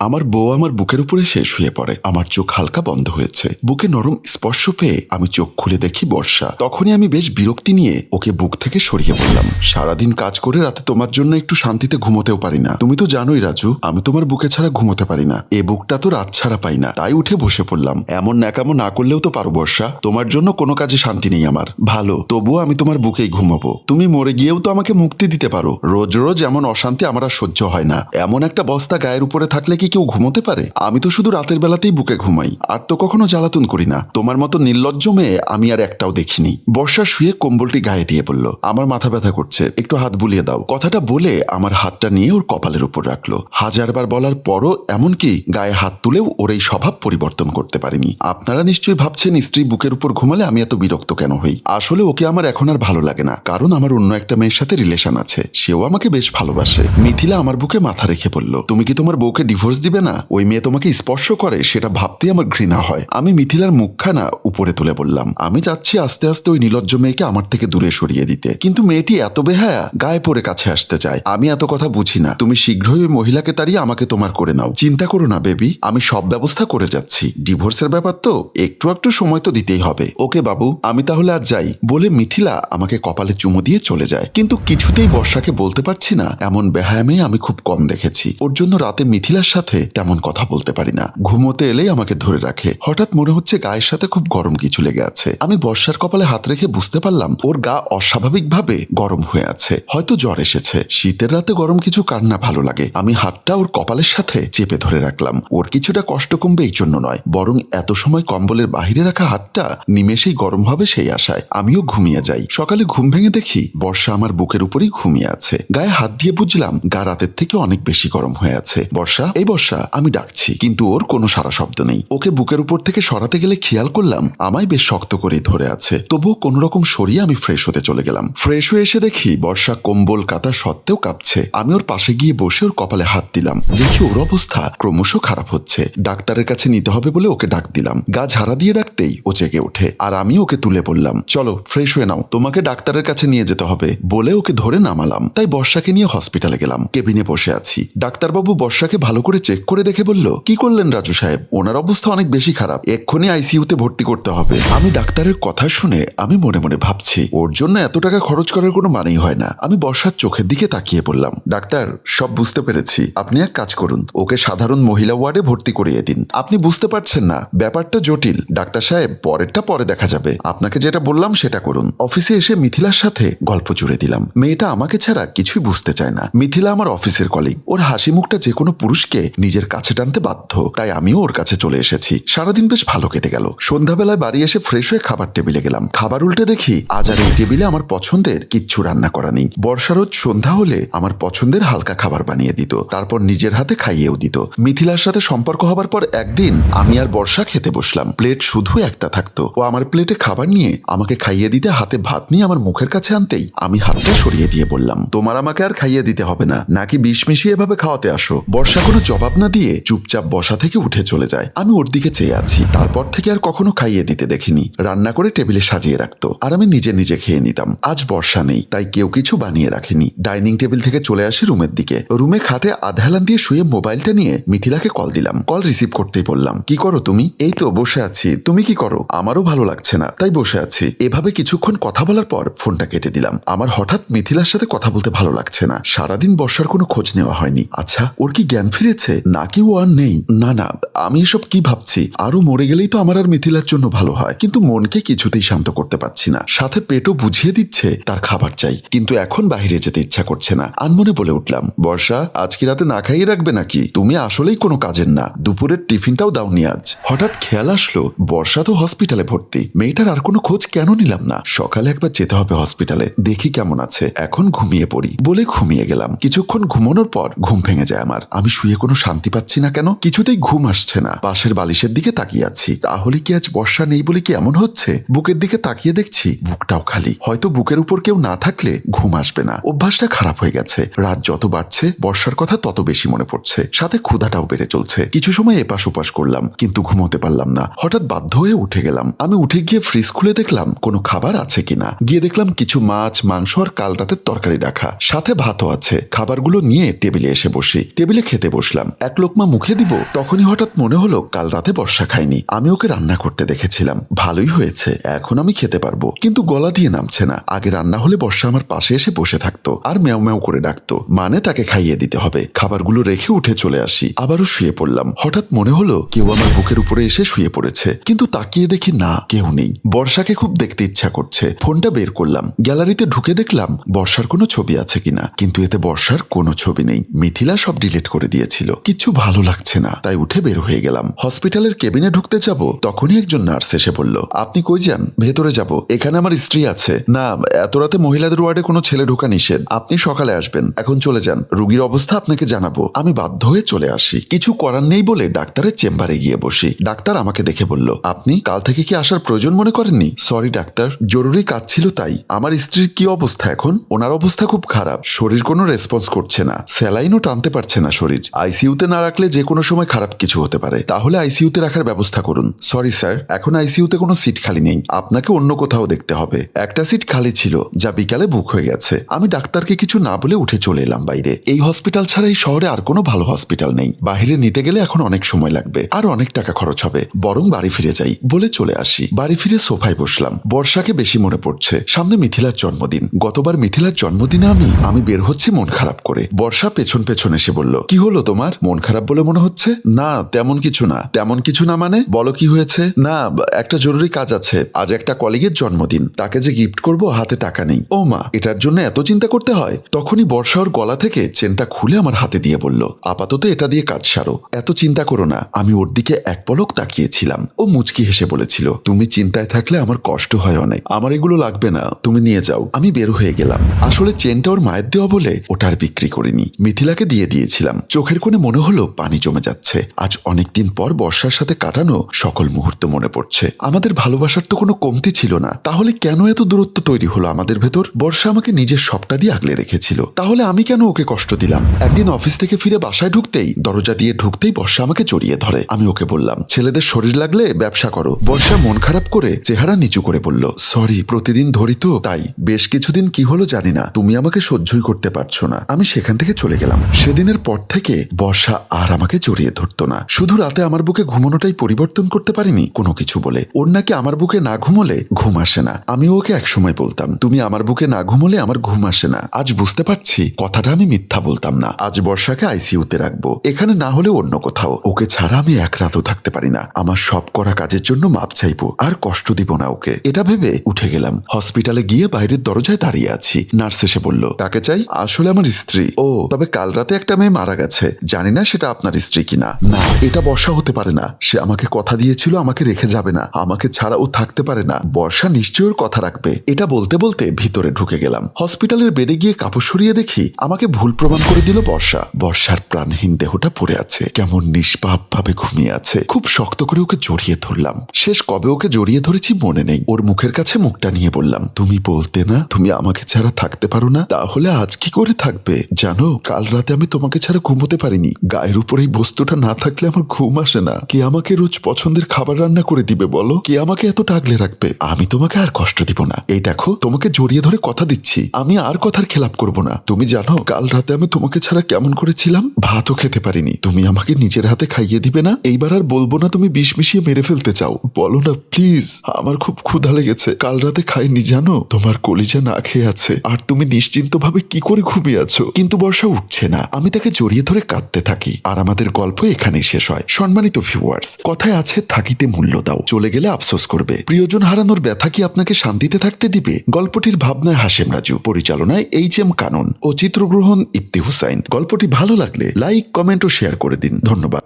আমার বউ আমার বুকের উপরে সে শুয়ে পড়ে। আমার চোখ হালকা বন্ধ হয়েছে। বুকে নরম স্পর্শ পেয়ে আমি চোখ খুলে দেখি বর্ষা। তখনই আমি বেশ বিরক্তি নিয়ে ওকে বুক থেকে সরিয়ে পড়লাম সারাদিন কাজ করে রাতে তোমার জন্য একটু শান্তিতে ঘুমোতেও পারি না। তুমি তো জানোই রাজু, আমি তোমার বুকে ছাড়া ঘুমোতে পারি না। এ বুকটা তো রাত ছাড়া পাই না। তাই উঠে বসে পড়লাম। এমন ন্যাকামো না করলেও তো পারো বর্ষা। তোমার জন্য কোনো কাজে শান্তি নেই আমার। ভালো, তবুও আমি তোমার বুকেই ঘুমাবো। তুমি মরে গিয়েও তো আমাকে মুক্তি দিতে পারো। রোজ রোজ এমন অশান্তি আমার আর সহ্য হয় না। এমন একটা বস্তা গায়ের উপরে থাকলে কি কেউ ঘুমোতে পারে? আমি তো শুধু রাতের বেলাতেই বুকে ঘুমাই। আর তো কখনো জ্বালাতন করি না। তোমার মতো নির্লজ্জ মেয়ে আমি আর একটাও দেখিনি। বর্ষা শুয়ে কম্বলটি গায়ে দিয়ে বলল, আমার মাথা ব্যথা করছে। একটু হাত বুলিয়ে দাও। কথাটা বলে আমার হাতটা নিয়ে ওর কপালের উপর রাখল। হাজারবার বলার পরও এমনকি গায়ে হাত তুলেও ওর এই স্বভাব পরিবর্তন করতে পারিনি। আপনারা নিশ্চয়ই ভাবছেন স্ত্রী বুকের উপর ঘুমালে আমি এত বিরক্ত কেন হই? আসলে ওকে আমার এখন আর ভালো লাগে না। কারণ আমার অন্য একটা মেয়ের সাথে রিলেশন আছে। সেও আমাকে বেশ ভালোবাসে। মিথিলা আমার বুকে মাথা রেখে বলল, তুমি কি তোমার বউকে ডিভোর্স দিবে না। ওই মেয়ে তোমাকে স্পর্শ করে, সেটা ভাবতেই আমার ঘৃণা হয়। আমি মিথিলার মুখখানা উপরে তুলে বললাম, আমি চাচ্ছি আস্তে আস্তে ওই নিলজ্জ মেয়েকে আমার থেকে দূরে সরিয়ে দিতে। কিন্তু মেয়েটি এত বেহায়া, গায়ে পড়ে কাছে আসতে চায়। আমি এত কথা বুঝি না। তুমি শীঘ্রই ওই মহিলাকে তাড়িয়ে আমাকে তোমার করে নাও। চিন্তা করো না, বেবি। আমি সব ব্যবস্থা করে যাচ্ছি। ডিভোর্সের ব্যাপার তো, একটু একটু সময় তো দিতেই হবে। ওকে, বাবু, আমি তাহলে আর যাই। বলে মিথিলা আমাকে কপালে চুমু দিয়ে চলে যায়। কিন্তু কিছুতেই বর্ষাকে বলতে পারছি না। এমন বেহায়া মেয়ে আমি খুব কম দেখেছি। ওর জন্য রাতে মিথিলার সাথে তেমন কথা বলতে পারি না। ঘুমোতে এলেই আমাকে ধরে রাখে। হঠাৎ মনে হচ্ছে গায়ের সাথে খুব গরম কিছু লেগে আছে। আমি বর্ষার কপালে হাত রেখে বুঝতে পারলাম ওর গা অস্বাভাবিকভাবে গরম হয়ে আছে। হয়তো জ্বর এসেছে। শীতের রাতে গরম কিছু কার না ভালো লাগে। আমি হাতটা ওর কপালের সাথে চেপে ধরে রাখলাম। ওর কিছুটা কষ্ট কমবে এই জন্য নয়। বরং এত সময় কম্বলের বাহিরে রাখা হাতটা নিমেষেই গরম হবে সেই আশায় আমিও ঘুমিয়ে যাই। সকালে ঘুম ভেঙে দেখি বর্ষা আমার বুকের উপরেই ঘুমিয়ে আছে। গায়ে হাত দিয়ে বুঝলাম গা রাতের থেকে অনেক বেশি গরম হয়ে আছে। বর্ষা, এই আমি ডাকছি। কিন্তু ওর কোনো সারা শব্দ নেই। ওকে বুকের উপর থেকে সরাতে গেলে খেয়াল করলাম, আমায় বেশ শক্ত করেই ধরে আছে। তবুও কোনো রকম সরিয়ে আমি ফ্রেশ হতে চলে গেলাম। ফ্রেশ হয়ে এসে দেখি, বর্ষা কম্বল কাতা সত্ত্বেও কাঁপছে। আমি ওর পাশে গিয়ে বসে ওর কপালে হাত দিলাম। দেখি ওর অবস্থা ক্রমশ খারাপ হচ্ছে। ডাক্তারের কাছে নিতে হবে বলে ওকে ডাক দিলাম। গা ঝাড়া দিয়ে ডাকতেই ও জেগে ওঠে। আর আমি ওকে তুলে বললাম, চলো ফ্রেশ হয়ে নাও। তোমাকে ডাক্তারের কাছে নিয়ে যেতে হবে। বলে ওকে ধরে নামালাম। তাই বর্ষাকে নিয়ে হসপিটালে গেলাম। কেবিনে বসে আছি। ডাক্তারবাবু বর্ষাকে ভালো করে চেক করে দেখে বলল, কি করলেন রাজু সাহেব? ওনার অবস্থা অনেক বেশি খারাপ। এক্ষুনি আইসিইউতে ভর্তি করতে হবে। আমি ডাক্তারের কথা শুনে আমি মনে মনে ভাবছি, ওর জন্য এত টাকা খরচ করার কোনো মানেই হয় না। আমি বর্ষার চোখের দিকে তাকিয়ে বললাম, ডাক্তার, সব বুঝতে পেরেছি। আপনি এক কাজ করুন, ওকে সাধারণ মহিলা ওয়ার্ডে ভর্তি করিয়ে দিন। আপনি বুঝতে পারছেন না, ব্যাপারটা জটিল। ডাক্তার সাহেব, পরেরটা পরে দেখা যাবে। আপনাকে যেটা বললাম সেটা করুন। অফিসে এসে মিথিলার সাথে গল্প জুড়ে দিলাম। মেয়েটা আমাকে ছাড়া কিছুই বুঝতে চায় না। মিথিলা আমার অফিসের কলিগ। ওর হাসি মুখটা যে কোনো পুরুষকে নিজের কাছে টানতে বাধ্য। তাই আমিও ওর কাছে চলে এসেছি। সারাদিন বেশ ভালো কেটে গেল। সন্ধ্যাবেলায় বাড়ি এসে ফ্রেশ হয়ে খাবার টেবিলে গেলাম। খাবার উল্টে দেখি, আজ আর এই টেবিলে আমার পছন্দের কিচ্ছু রান্না করা নেই। বর্ষা রোজ সন্ধ্যা হলে আমার পছন্দের হালকা খাবার বানিয়ে দিত। তারপর নিজের হাতে খাইয়েও দিত। মিথিলার সাথে সম্পর্ক হবার পর একদিন আমি আর বর্ষা খেতে বসলাম। প্লেট শুধু একটা থাকতো। ও আমার প্লেটে খাবার নিয়ে আমাকে খাইয়ে দিতে হাতে ভাত নিয়ে আমার মুখের কাছে আনতেই আমি হাতটা সরিয়ে দিয়ে বললাম, তোমার আমাকে আর খাইয়ে দিতে হবে না। নাকি বিষ মিশিয়ে এভাবে খাওয়াতে আসো? বর্ষা কোনো জবাব না দিয়ে চুপচাপ বসা থেকে উঠে চলে যায়। আমি ওর দিকে চেয়ে আছি। তারপর থেকে আর কখনো খাইয়ে দিতে দেখিনি। রান্না করে টেবিলে সাজিয়ে রাখতো আর আমি নিজে নিজে খেয়ে নিতাম। আজ বর্ষা নেই, তাই কেউ কিছু বানিয়ে রাখেনি। ডাইনিং টেবিল থেকে চলে আসি রুমের দিকে। রুমে খাটে আধালান দিয়ে শুয়ে মোবাইলটা নিয়ে মিথিলাকে কল দিলাম। কল রিসিভ করতেই বললাম, কি করো তুমি? এই তো, বসে আছি। তুমি কি করো? আমারও ভালো লাগছে না, তাই বসে আছি। এভাবে কিছুক্ষণ কথা বলার পর ফোনটা কেটে দিলাম। আমার হঠাৎ মিথিলার সাথে কথা বলতে ভালো লাগছে না। সারাদিন বর্ষার কোনো খোঁজ নেওয়া হয়নি। আচ্ছা ওর কি জ্ঞান ফিরেছে? নাকি ও আর নেই? না না, আমি এসব কি ভাবছি? আরও মরে গেলেই তো আমার আর মিথিলার জন্য ভালো হয়। কিন্তু মনকে কিছুতেই শান্ত করতে পারছি না। সাথে পেটও বুঝিয়ে দিচ্ছে, তার খাবার চাই। কিন্তু এখন বাইরে যেতে ইচ্ছা করছে না। আনমনে বলে উঠলাম, বর্ষা, আজকে রাতে না খাইয়ে রাখবে নাকি? তুমি আসলেই কোনো কাজের না। দুপুরের টিফিনটাও দাওনি আজ। হঠাৎ খেয়াল আসলো, বর্ষা তো হসপিটালে ভর্তি। মেয়েটার আর কোনো খোঁজ কেন নিলাম না? সকালে একবার যেতে হবে হসপিটালে, দেখি কেমন আছে। এখন ঘুমিয়ে পড়ি বলে ঘুমিয়ে গেলাম। কিছুক্ষণ ঘুমানোর পর ঘুম ভেঙে যায় আমার। আমি শুয়ে কোনো শান্তি পাচ্ছি না কেন? কিছুতেই ঘুম আসছে না। পাশের বালিশের দিকে তাকিয়ে আছি। তাহলে কি আজ বর্ষা নেই বলে কি এমন হচ্ছে? বুকের দিকে তাকিয়ে দেখছি বুকটাও খালি। হয়তো বুকের উপর কেউ না থাকলে ঘুম আসবে না। অভ্যাসটা খারাপ হয়ে গেছে। রাত যত বাড়ছে, বর্ষার কথা তত বেশি মনে পড়ছে। সাথে ক্ষুধাটাও বেড়ে চলছে। কিছু সময় এপাশ ওপাশ করলাম, কিন্তু ঘুমোতে পারলাম না। হঠাৎ বাধ্য হয়ে উঠে গেলাম। আমি উঠে গিয়ে ফ্রিজ খুলে দেখলাম, কোনো খাবার আছে কিনা? গিয়ে দেখলাম কিছু মাছ, মাংস আর কাল রাতের তরকারি রাখা। সাথে ভাতও আছে। খাবারগুলো নিয়ে টেবিলে এসে বসি। টেবিলে খেতে বসলাম। এক লোকমা মুখে দিব? তখনই হঠাৎ মনে হলো, কাল রাতে বর্ষা খায়নি আমি ওকে রান্না করতে দেখেছিলাম। ভালোই হয়েছে। এখন আমি খেতে পারব। কিন্তু গলা দিয়ে নামছে না। আগে রান্না হলে বর্ষা আমার পাশে এসে বসে থাকতো আর ম্যাও ম্যাও করে ডাকতো। মানে তাকে খাইয়ে দিতে হবে। খাবারগুলো রেখে উঠে চলে আসি। আবারও শুয়ে পড়লাম। হঠাৎ মনে হলো, কেউ আমার বুকের উপরে এসে শুয়ে পড়েছে। কিন্তু তাকিয়ে দেখি, না, কেউ নেই। বর্ষাকে খুব দেখতে ইচ্ছা করছে। ফোনটা বের করলাম। গ্যালারিতে ঢুকে দেখলাম, বর্ষার কোনো ছবি আছে কিনা। কিন্তু এতে বর্ষার কোনো ছবি নেই। মিথিলা সব ডিলিট করে দিয়েছিল। কিছু ভালো লাগছে না। তাই উঠে বের হয়ে গেলাম। হসপিটালের কেবিনে ঢুকতে যাব, তখনই একজন নার্স এসে বলল, আপনি কই যান? ভেতরে যাব। এখানে আমার স্ত্রী আছে। না, এত রাতে মহিলাদের ওয়ার্ডে কোনো ছেলে ঢোকা নিষেধ। আপনি সকালে আসবেন। এখন চলে যান। রুগীর অবস্থা আপনাকে জানাব। আমি বাধ্য হয়ে চলে আসি। কিছু করার নেই বলে ডাক্তারের চেম্বারে গিয়ে বসি। ডাক্তার আমাকে দেখে বলল, আপনি কাল থেকে কি আসার প্রয়োজন মনে করেননি? Sorry, doctor. জরুরি কাজ ছিল তাই। আমার স্ত্রীর কি অবস্থা এখন? ওনার অবস্থা খুব খারাপ। শরীর কোনো রেসপন্স করছে না। স্যালাইনও টানতে পারছে না শরীর। আইসিইউতে না রাখলে যে কোনো সময় খারাপ কিছু হতে পারে। তাহলে আইসিইউতে রাখার ব্যবস্থা করুন। সরি স্যার এখন আইসিইউতে কোনো সিট খালি নেই। আপনাকে অন্য কোথাও দেখতে হবে। একটা সিট খালি ছিল, যা বিকালে বুক হয়ে গেছে। আমি ডাক্তারকে কিছু না বলে উঠে চলে এলাম বাইরে। এই হসপিটাল ছাড়া এই শহরে আর কোনো ভালো হসপিটাল নেই। বাইরে নিতে গেলে এখন অনেক সময় লাগবে। আর অনেক টাকা খরচ হবে। বরং বাড়ি ফিরে যাই বলে চলে আসি। বাড়ি ফিরে সোফায় বসলাম। বর্ষাকে বেশি মনে পড়ছে। সামনে মিথিলার জন্মদিন। গতবার মিথিলার জন্মদিনে আমি আমি বের হচ্ছি মন খারাপ করে। বর্ষা পেছন পেছন এসে বলল, কি হলো তোমার? মন খারাপ বলে মনে হচ্ছে? না, তেমন কিছু না। তেমন কিছু না মানে? বলো কি হয়েছে? না একটা জরুরি কাজ আছে। আজ একটা কলিগের জন্মদিন। তাকে যে গিফট করব, হাতে টাকা নেই। ও মা, এটার জন্য এত চিন্তা করতে হয়? তখনই বর্ষা ওর গলা থেকে চেনটা খুলে আমার হাতে দিয়ে বলল, আপাতত এটা দিয়ে কাজ সারো। এত চিন্তা করো না। আমি ওর দিকে এক পলক তাকিয়েছিলাম। ও মুচকি হেসে বলেছিল, তুমি চিন্তায় থাকলে আমার কষ্ট হয় অনেক। আমার এগুলো লাগবে না। তুমি নিয়ে যাও। আমি বের হয়ে গেলাম। আসলে চেনটা ওর মায়ের দেওয়া বলে ওটা আর বিক্রি করিনি। মিথিলাকে দিয়ে দিয়েছিলাম। চোখের কোণে মনে হলো পানি জমে যাচ্ছে। আজ অনেকদিন পর বর্ষার সাথে কাটানো সকল মুহূর্ত মনে পড়ছে। আমাদের ভালোবাসার তো কোনো কমতি ছিল না। তাহলে কেন এত দূরত্ব তৈরি হলো আমাদের ভেতর? বর্ষা আমাকে নিজের সবটা দিয়ে আগলে রেখেছিল। তাহলে আমি কেন ওকে কষ্ট দিলাম? একদিন অফিস থেকে ফিরে বাসায় ঢুকতেই, দরজা দিয়ে ঢুকতেই বর্ষা আমাকে জড়িয়ে ধরে। আমি ওকে বললাম, ছেলেদের শরীর লাগলে ব্যবসা করো। বর্ষা মন খারাপ করে চেহারা নিচু করে বলল, সরি, প্রতিদিন ধরি তো, তাই। বেশ কিছুদিন কি হলো জানি না। তুমি আমাকে সহ্যই করতে পারছ না। আমি সেখান থেকে চলে গেলাম। সেদিনের পর থেকে বর্ষা আর আমাকে জড়িয়ে ধরতো না। শুধু রাতে আমার বুকে ঘুমানোটাই পরিবর্তন করতে পারিনি, কোনো কিছু বলে। ওর নাকি আমার বুকে না ঘুমোলে ঘুম আসে না। আমি ওকে একসময় বলতাম, তুমি আমার বুকে না ঘুমোলে আমার ঘুম আসে না। আজ বুঝতে পারছি, কথাটা আমি মিথ্যা বলতাম না। আজ বর্ষাকে আইসিইউতে রাখব। এখানে না হলে অন্য কোথাও। ওকে ছাড়া আমি এক রাতও থাকতে পারি না। আমার সব করা কাজের জন্য মাপ চাইব, আর কষ্ট দিব না ওকে। এটা ভেবে উঠে গেলাম। হসপিটালে গিয়ে বাইরের দরজায় দাঁড়িয়ে আছি। নার্স এসে বলল, কাকে চাই? আসলে আমার স্ত্রী। ও, তবে কাল রাতে একটা মেয়ে মারা গেছে জানি না সেটা আপনার স্ত্রী কিনা। না, এটা বর্ষা হতে পারে না। সে আমাকে কথা দিয়েছিল, আমাকে রেখে যাবে না। আমাকে ছাড়া ও থাকতে পারে না। বর্ষা নিশ্চয়ই কথা রাখবে। এটা বলতে বলতে ভিতরে ঢুকে গেলাম। হসপিটালের বেডে গিয়ে কাপড় সরিয়ে দেখি, আমাকে ভুল প্রমাণ করে দিল বর্ষা। বর্ষার প্রাণহীন দেহটা পড়ে আছে। কেমন নিষ্পাপ ভাবে ঘুমিয়ে আছে। খুব শক্ত করে ওকে জড়িয়ে ধরলাম। শেষ কবে ওকে জড়িয়ে ধরেছি মনে নেই। ওর মুখের কাছে মুখটা নিয়ে বললাম, তুমি বলতে না, তুমি আমাকে ছাড়া থাকতে পারো না। তাহলে আজ কি করে থাকবে? জানো, কাল রাতে আমি তোমাকে ছাড়া ঘুমোতে পারিনি। গায়ের উপর এই বস্তুটা না থাকলে আমার ঘুম আসে না। কে আমাকে রোজ পছন্দের খাবার রান্না করে দিবে বলো? কে আমাকে এত টাগলে রাখবে? আমি তোমাকে আর কষ্ট দিব না। এই দেখো, তোমাকে জড়িয়ে ধরে কথা দিচ্ছি। আমি আর কথার খেলাপ করব না। তুমি জানো, কাল রাতে আমি তোমাকে ছাড়া কেমন করেছিলাম? ভাতও খেতে পারিনি। তুমি আমাকে নিজের হাতে খাইয়ে দিবে না? এইবার আর বলব না তুমি বিষ মিশিয়ে মেরে ফেলতে চাও। বলো না, প্লিজ। আমার খুব ক্ষুধা লেগেছে। কাল রাতে খাইনি, জানো? তোমার কলিজা না খেয়ে আছে। আর তুমি নিশ্চিন্ত ভাবে কি করে ঘুমিয়ে আছো? কিন্তু বর্ষা উঠছে না। আমি তাকে জড়িয়ে ধরে কাঁদতে থাকি। আর আমাদের গল্প এখানেই শেষ হয়। সম্মানিত ভিউয়ার্স কথায় আছে থাকিতে মূল্য দাও। চলে গেলে আফসোস করবে। প্রিয়জন হারানোর ব্যথা কি আপনাকে শান্তিতে থাকতে দিবে? গল্পটির ভাবনায় হাসেম রাজু, পরিচালনায় এইচ এম কানন ও চিত্রগ্রহণ ইপ্তি হুসাইন। গল্পটি ভালো লাগলে লাইক, কমেন্ট ও শেয়ার করে দিন। ধন্যবাদ।